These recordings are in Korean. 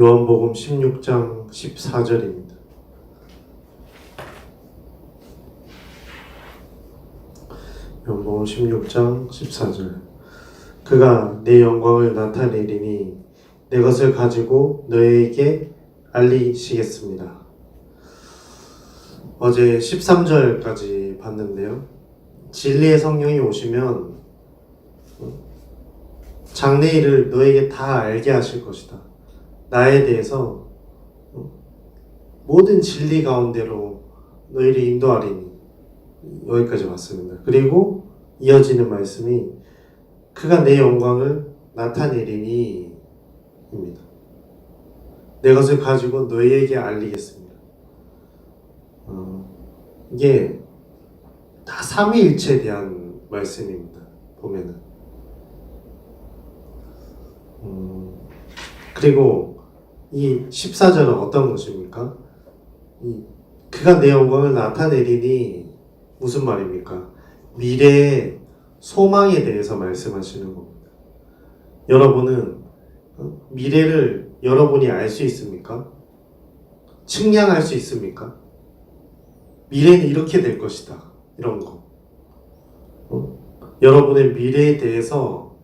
요한복음 16장 14절입니다. 요한복음 16장 14절 그가 내 영광을 나타내리니 내 것을 가지고 너희에게 알리시겠습니다. 어제 13절까지 봤는데요. 진리의 성령이 오시면 장래일을 너에게 다 알게 하실 것이다. 나에 대해서 모든 진리 가운데로 너희를 인도하리니 여기까지 왔습니다. 그리고 이어지는 말씀이 그가 내 영광을 나타내리니 입니다. 내 것을 가지고 너희에게 알리겠습니다. 어, 이게 다 삼위일체에 대한 말씀입니다. 보면은 음, 그리고 이 14절은 어떤 것입니까? 이 그가 내 영광을 나타내리니 무슨 말입니까? 미래의 소망에 대해서 말씀하시는 겁니다. 여러분은 어? 미래를 여러분이 알 수 있습니까? 측량할 수 있습니까? 미래는 이렇게 될 것이다. 이런 거. 어? 여러분의 미래에 대해서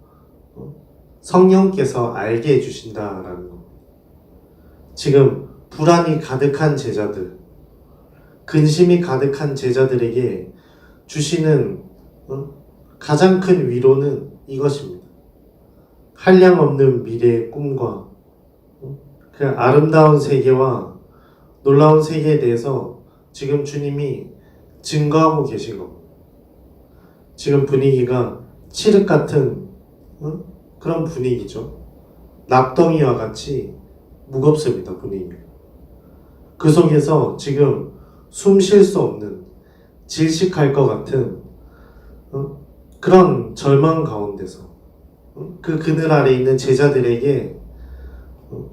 어? 성령께서 알게 해주신다라는 거. 지금 불안이 가득한 제자들, 근심이 가득한 제자들에게 주시는 어? 가장 큰 위로는 이것입니다. 한량 없는 미래의 꿈과 어? 그 아름다운 세계와 놀라운 세계에 대해서 지금 주님이 증거하고 계신 겁니다. 지금 분위기가 칠흑 같은 어? 그런 분위기죠. 낙덩이와 같이 무겁습니다, 분위기가. 그 속에서 지금 숨 쉴 수 없는 질식할 것 같은 어? 그런 절망 가운데서 어? 그 그늘 아래 있는 제자들에게 어?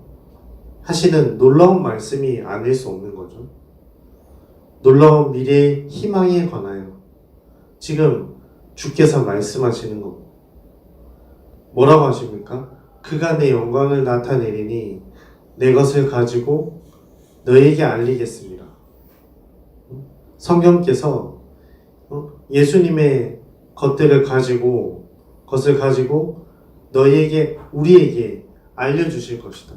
하시는 놀라운 말씀이 아닐 수 없는 거죠. 놀라운 미래의 희망에 관하여 지금 주께서 말씀하시는 겁니다. 뭐라고 하십니까? 내 영광을 나타내리니 내 것을 가지고 너에게 알리겠습니다. 성경께서 어? 예수님의 것들을 가지고 것을 가지고 너희에게 우리에게 알려주실 것이다.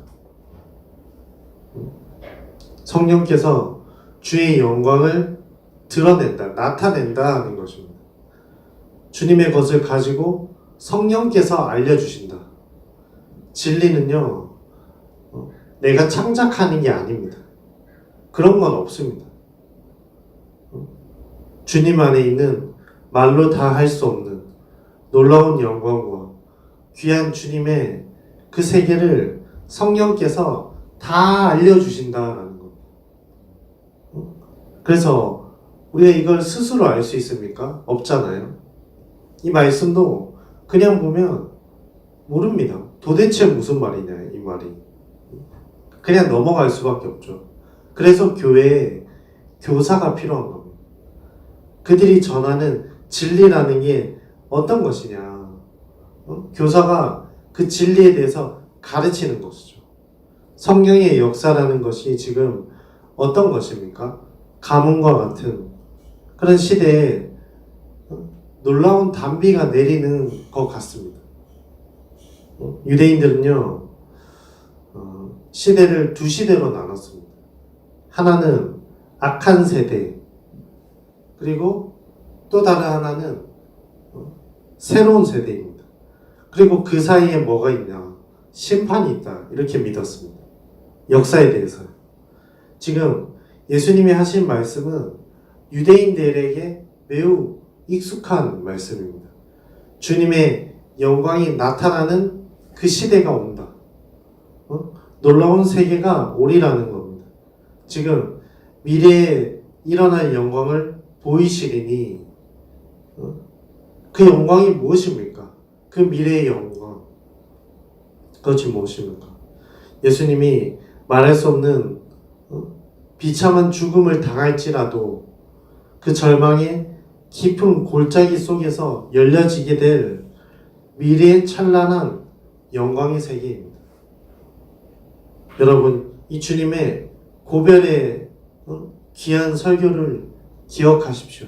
성령께서 주의 영광을 드러낸다, 나타낸다 하는 것입니다. 주님의 것을 가지고 성령께서 알려주신다. 진리는요, 어, 내가 창작하는 게 아닙니다. 그런 건 없습니다. 어, 주님 안에 있는 말로 다 할 수 없는 놀라운 영광과 귀한 주님의 그 세계를 성령께서 다 알려주신다라는 것. 어? 그래서 우리가 이걸 스스로 알 수 있습니까? 없잖아요. 이 말씀도 그냥 보면 모릅니다. 도대체 무슨 말이냐, 이 말이. 그냥 넘어갈 수밖에 없죠. 그래서 교회에 교사가 필요한 겁니다. 그들이 전하는 진리라는 게 어떤 것이냐. 어? 교사가 그 진리에 대해서 가르치는 것이죠. 성령의 역사라는 것이 지금 어떤 것입니까? 가뭄과 같은 그런 시대에 어? 놀라운 단비가 내리는 것 같습니다. 어? 유대인들은요, 어, 시대를 두 시대로 나눴습니다. 하나는 악한 세대, 그리고 또 다른 하나는 어, 새로운 세대입니다. 그리고 그 사이에 뭐가 있냐? 심판이 있다. 이렇게 믿었습니다. 역사에 대해서. 지금 예수님이 하신 말씀은 유대인들에게 매우 익숙한 말씀입니다. 주님의 영광이 나타나는 그 시대가 온다. 어? 놀라운 세계가 오리라는 겁니다. 지금 미래에 일어날 영광을 보이시리니 어? 그 영광이 무엇입니까? 그 미래의 영광. 그것이 무엇입니까? 예수님이 말할 수 없는 어? 비참한 죽음을 당할지라도 그 절망의 깊은 골짜기 속에서 열려지게 될 미래의 찬란한 영광의 세계입니다. 여러분, 이 주님의 고별의 어? 귀한 설교를 기억하십시오.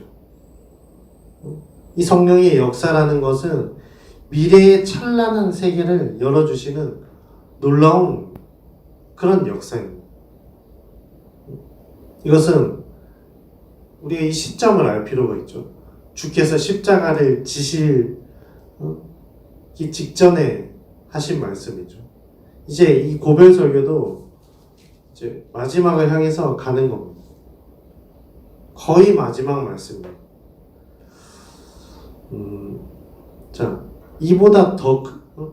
어? 이 성령의 역사라는 것은 미래의 찬란한 세계를 열어주시는 놀라운 그런 역사입니다. 이것은 우리가 이 시점을 알 필요가 있죠. 주께서 십자가를 지실 어? 이 직전에 하신 말씀이죠. 이제 이 고별 설교도 이제 마지막을 향해서 가는 겁니다. 거의 마지막 말씀입니다. 음, 자, 이보다 더, 크- 어?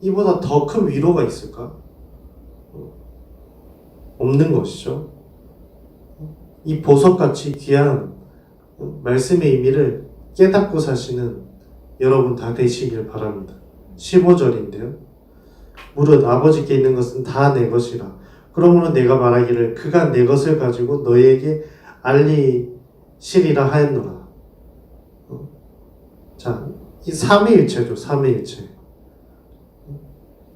이보다 더 큰 위로가 있을까? 어, 없는 것이죠. 이 보석같이 귀한 어, 말씀의 의미를 깨닫고 사시는 여러분 다 되시길 바랍니다. 15절인데요. 무릇 아버지께 있는 것은 다 내 것이라. 그러므로 내가 말하기를 그가 내 것을 가지고 너희에게 알리시리라 하였노라. 어? 자, 이 삼위일체죠. 삼위일체.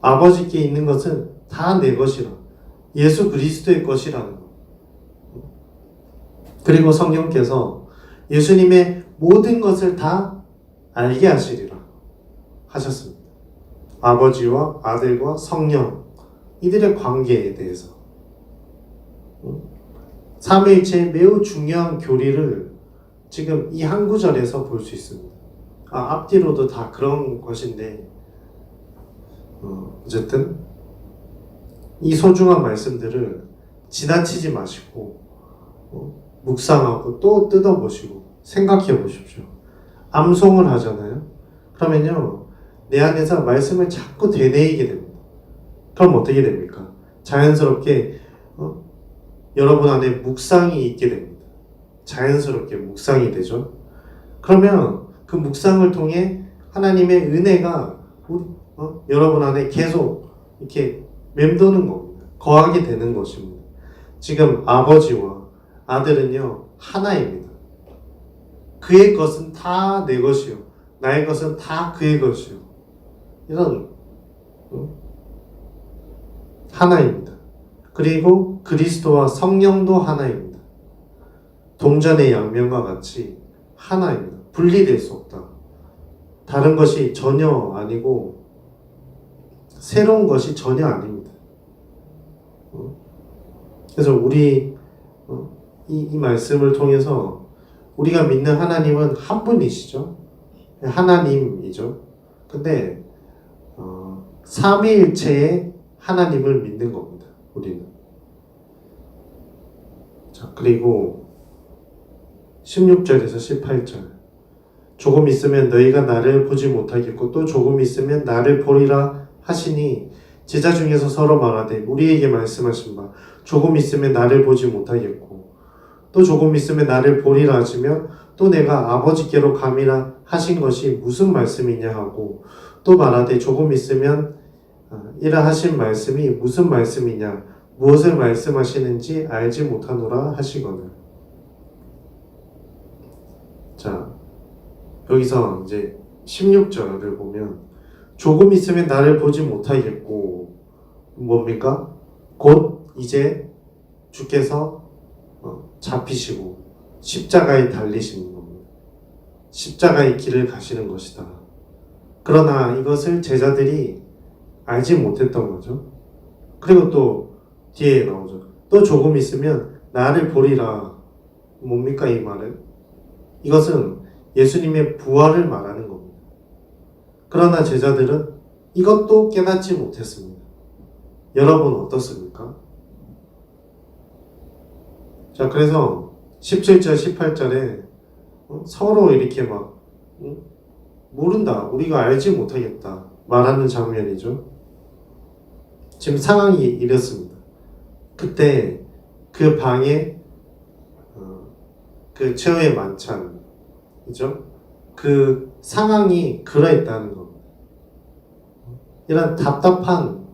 아버지께 있는 것은 다 내 것이라. 예수 그리스도의 것이라는 것. 그리고 성령께서 예수님의 모든 것을 다 알게 하시리라 하셨습니다. 아버지와 아들과 성령 이들의 관계에 대해서 음? 삼위일체의 매우 중요한 교리를 지금 이 한 구절에서 볼 수 있습니다. 아, 앞뒤로도 다 그런 것인데 어, 어쨌든 이 소중한 말씀들을 지나치지 마시고 어, 묵상하고 또 뜯어보시고 생각해 보십시오. 암송을 하잖아요. 그러면요, 내 안에서 말씀을 자꾸 되뇌이게 됩니다. 그럼 어떻게 됩니까? 자연스럽게 어, 여러분 안에 묵상이 있게 됩니다. 자연스럽게 묵상이 되죠. 그러면 그 묵상을 통해 하나님의 은혜가 어, 여러분 안에 계속 이렇게 맴도는 겁니다. 거하게 되는 것입니다. 지금 아버지와 아들은요 하나입니다. 그의 것은 다 내 것이요, 나의 것은 다 그의 것이요. 이런 어? 하나입니다. 그리고 그리스도와 성령도 하나입니다. 동전의 양면과 같이 하나입니다. 분리될 수 없다. 다른 것이 전혀 아니고 새로운 것이 전혀 아닙니다. 어? 그래서 우리 어, 이, 이 말씀을 통해서 우리가 믿는 하나님은 한 분이시죠. 하나님이죠. 근데 어, 삼위일체의 하나님을 믿는 겁니다. 우리는. 자 그리고 16절에서 18절 조금 있으면 너희가 나를 보지 못하겠고 또 조금 있으면 나를 보리라 하시니 제자 중에서 서로 말하되 우리에게 말씀하신 바 조금 있으면 나를 보지 못하겠고 또 조금 있으면 나를 보리라 하시며 또 내가 아버지께로 감이라 하신 것이 무슨 말씀이냐 하고 또 말하되 조금 있으면 아, 이라 하신 말씀이 무슨 말씀이냐 무엇을 말씀하시는지 알지 못하노라 하시거늘 자 여기서 이제 16절을 보면 조금 있으면 나를 보지 못하겠고 뭡니까? 곧 이제 주께서 어, 잡히시고 십자가에 달리시는 겁니다. 십자가의 길을 가시는 것이다. 그러나 이것을 제자들이 알지 못했던 거죠. 그리고 또 뒤에 나오죠. 또 조금 있으면 나를 보리라. 뭡니까 이 말은? 이것은 예수님의 부활을 말하는 겁니다. 그러나 제자들은 이것도 깨닫지 못했습니다. 여러분 어떻습니까? 자, 그래서 17절, 18절에 어? 서로 이렇게 막 응? 모른다, 우리가 알지 못하겠다 말하는 장면이죠. 지금 상황이 이렇습니다. 그때 그 방에 어, 그 최후의 만찬이죠. 그 상황이 그러했다는 겁니다. 이런 답답한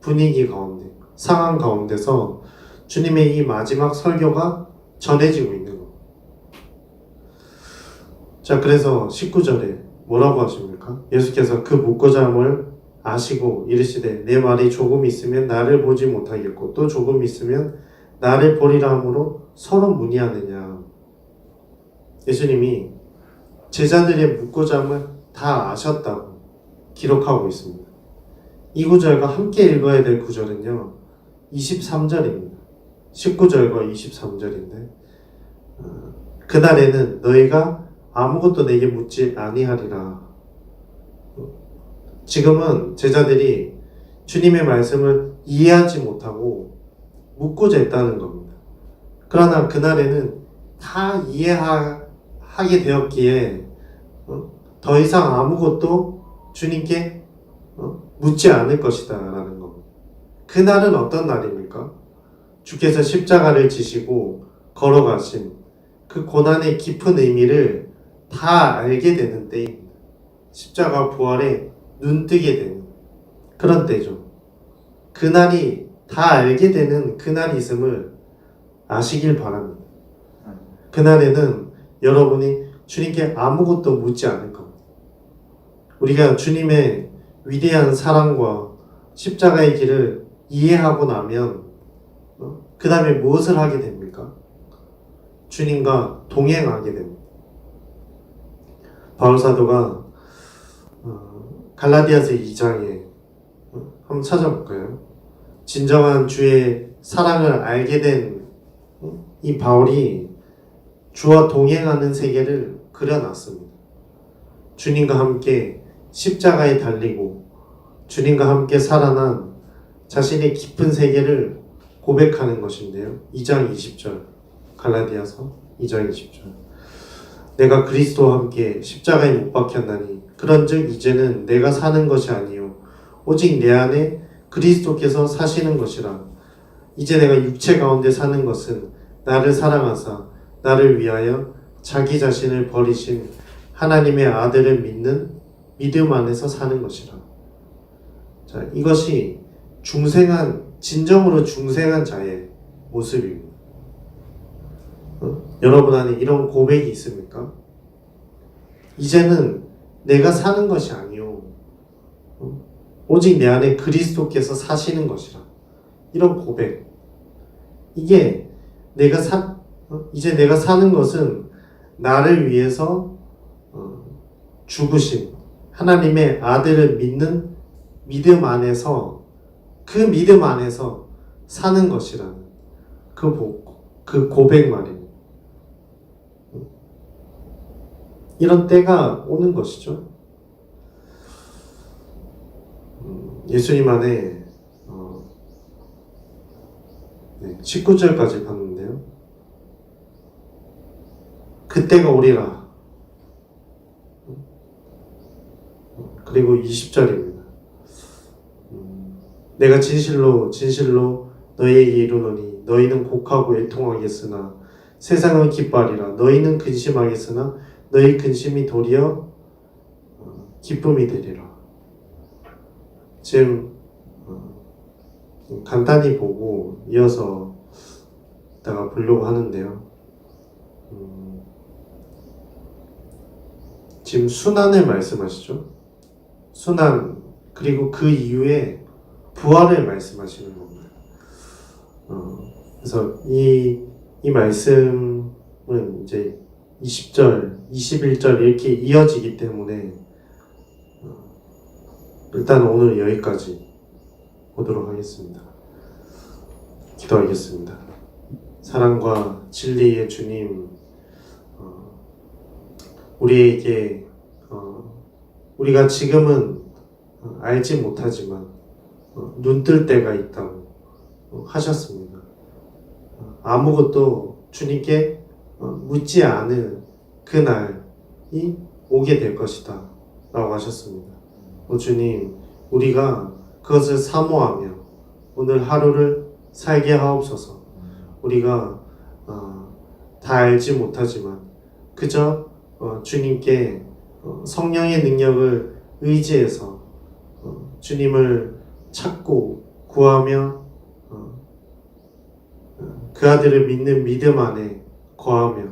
분위기 가운데, 상황 가운데서 주님의 이 마지막 설교가 전해지고 있는. 자, 그래서 19절에 뭐라고 하십니까? 예수께서 그 묻고자 함을 아시고 이르시되 내 말이 조금 있으면 나를 보지 못하겠고 또 조금 있으면 나를 보리라 함으로 서로 문의하느냐 예수님이 제자들의 묻고잠을 다 아셨다고 기록하고 있습니다. 이 구절과 함께 읽어야 될 구절은요 23절입니다. 19절과 23절인데 어, 그날에는 너희가 아무것도 내게 묻지 아니하리라. 지금은 제자들이 주님의 말씀을 이해하지 못하고 묻고자 했다는 겁니다. 그러나 그날에는 다 이해하게 되었기에 어, 더 이상 아무것도 주님께 어, 묻지 않을 것이다 라는 겁니다. 그날은 어떤 날입니까? 주께서 십자가를 지시고 걸어가신 그 고난의 깊은 의미를 다 알게 되는 때입니다. 십자가 부활에 눈뜨게 되는 그런 때죠. 그날이 다 알게 되는 그날이 있음을 아시길 바랍니다. 그날에는 여러분이 주님께 아무것도 묻지 않을 겁니다. 우리가 주님의 위대한 사랑과 십자가의 길을 이해하고 나면 그 다음에 무엇을 하게 됩니까? 주님과 동행하게 됩니다. 바울 사도가 어, 갈라디아서 2장에 어, 한번 찾아볼까요? 진정한 주의 사랑을 알게 된 이 바울이 주와 동행하는 세계를 그려놨습니다. 주님과 함께 십자가에 달리고 주님과 함께 살아난 자신의 깊은 세계를 고백하는 것인데요. 2장 20절 갈라디아서 2장 20절 내가 그리스도와 함께 십자가에 못 박혔나니 그런즉 이제는 내가 사는 것이 아니요 오직 내 안에 그리스도께서 사시는 것이라 이제 내가 육체 가운데 사는 것은 나를 사랑하사 나를 위하여 자기 자신을 버리신 하나님의 아들을 믿는 믿음 안에서 사는 것이라. 자, 이것이 중생한 진정으로 중생한 자의 모습입니다. 어? 여러분 안에 이런 고백이 있습니까? 이제는 내가 사는 것이 아니요. 어? 오직 내 안에 그리스도께서 사시는 것이라. 이런 고백. 이게 내가 사, 어? 이제 내가 사는 것은 나를 위해서 어, 죽으신 하나님의 아들을 믿는 믿음 안에서 그 믿음 안에서 사는 것이라는 그, 보, 그 고백 말입니다. 이런 때가 오는 것이죠. 음, 예수님 안에 어, 네, 19절까지 봤는데요. 그때가 오리라. 그리고 20절입니다. 음, 내가 진실로 진실로 너희에게 이르노니 너희는 곡하고 애통하겠으나 세상은 기뻐하리라 너희는 근심하겠으나 너희 근심이 도리어 어, 기쁨이 되리라. 지금 어, 간단히 보고 이어서 이따가 보려고 하는데요. 음, 지금 순환을 말씀하시죠. 순환 그리고 그 이후에 부활을 말씀하시는 겁니다. 어, 그래서 이, 이 말씀은 이제 20절, 21절 이렇게 이어지기 때문에 어, 일단 오늘 여기까지 보도록 하겠습니다. 기도하겠습니다. 사랑과 진리의 주님, 어, 우리에게 어, 우리가 지금은 어, 알지 못하지만 어, 눈뜰 때가 있다고 어, 하셨습니다. 어, 아무것도 주님께 어, 묻지 않을 그날이 오게 될 것이다. 라고 하셨습니다. 어, 주님, 우리가 그것을 사모하며 오늘 하루를 살게 하옵소서. 우리가 어, 다 알지 못하지만 그저 어, 주님께 어, 성령의 능력을 의지해서 어, 주님을 찾고 구하며 어, 어, 그 아들을 믿는 믿음 안에 거하며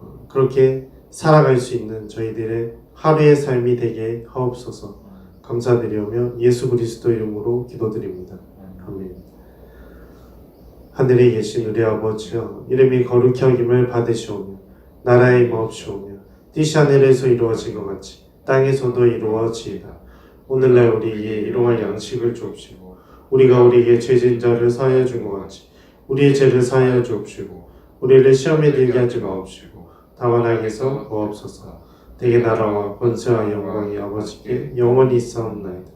어, 그렇게 살아갈 수 있는 저희들의 하루의 삶이 되게 하옵소서. 감사드리오며 예수 그리스도 이름으로 기도드립니다. 아멘. 하늘에 계신 우리 아버지여 이름이 거룩히 여김을 받으시오며 나라의 마옵시오며 뜻이 하늘에서 이루어진 것 같이 땅에서도 이루어지이다. 오늘날 우리에게 일용할 양식을 주옵시고 우리가 우리에게 죄진 자를 사하여 준 것 같이 우리의 죄를 사하여 주옵시고 우리를 시험에 들게 하지 마옵시고 다만 악에서 구하옵소서 대개 나라와 권세와 영광이 아버지께 영원히 있사옵나이다.